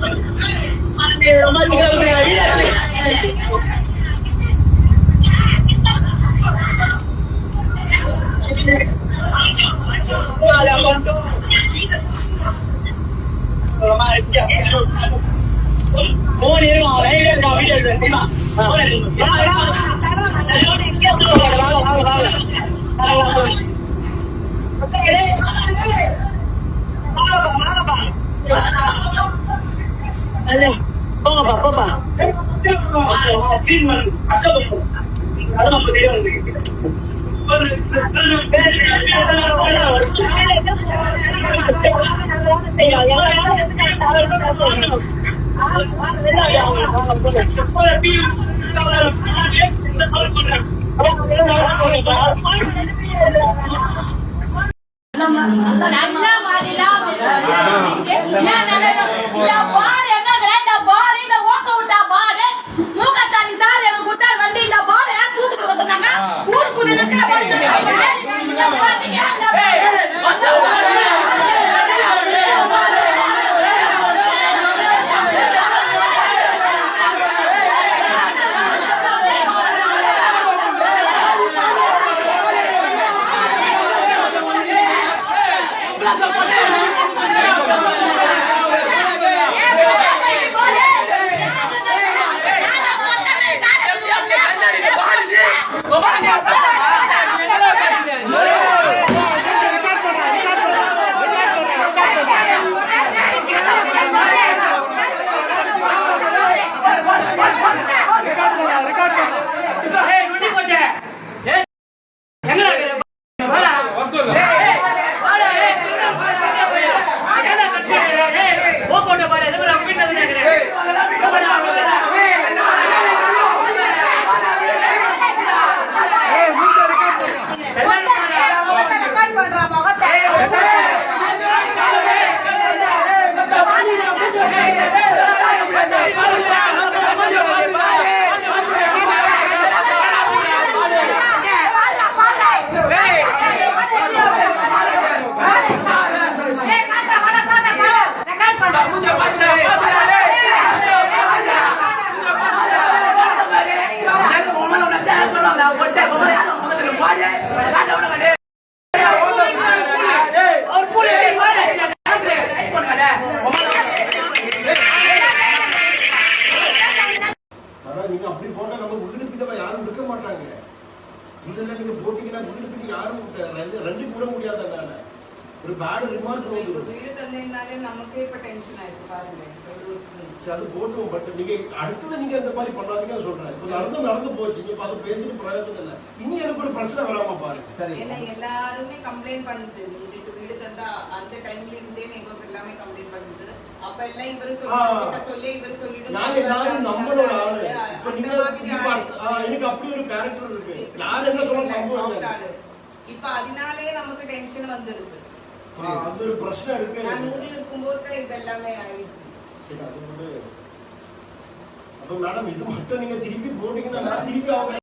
போட்டு பட் சொல்றேன் போங்கப்பா போப்பா நல்ல மாதிரிலாம் Look up! போட்டோ ஆனா மாட்டாங்க. இல்ல நீங்க போட்டீங்கன்னா உள்ளுக்கிட்ட யாரும் ரெண்டு ரெண்டு கூட முடியாது என்னால ஒரு பேட் ரிமார்க் வீடு தந்தீங்கனாலே நமக்கே இப்ப டென்ஷன் ஆயிருக்கு பாருங்க. அது போட்டும் பட் நீங்க அடுத்தது நீங்க இந்த மாதிரி பண்ணாதீங்கன்னு சொல்றேன். இப்போ நடந்து நடந்து போச்சு. இப்ப அது பேசிட்டு பிரயோஜனம் இல்லை. இனி எனக்கு ஒரு பிரச்சனை வராம பாருங்க. சரி. ஏன்னா எல்லாருமே கம்ப்ளைண்ட் பண்ணுது. தந்தா அந்த டைம்ல இருந்தே நெய்பர்ஸ் எல்லாமே கம்ப்ளைண்ட் பண்ணுது. அப்ப எல்லாம் இவரு சொல்லி சொல்லி இவரு சொல்லிட்டு நாங்க எல்லாரும் நம்மளோட ஆளு. அந்த இப்ப நீங்க மாதிரி எனக்கு அப்படி ஒரு கேரக்டர் இருக்கு. யார் என்ன சொல்ல. இப்ப அதனாலே நமக்கு டென்ஷன் வந்துருக்கு அது ஒரு பிரச்சனை இருக்கு. நான். ஊர்ல இருக்கும்போது தான் இது எல்லாமே ஆயிருக்கு சரி அது அப்ப மேடம் இது மட்டும் நீங்க திருப்பி போட்டீங்கன்னா நான் திருப்பி அவங்க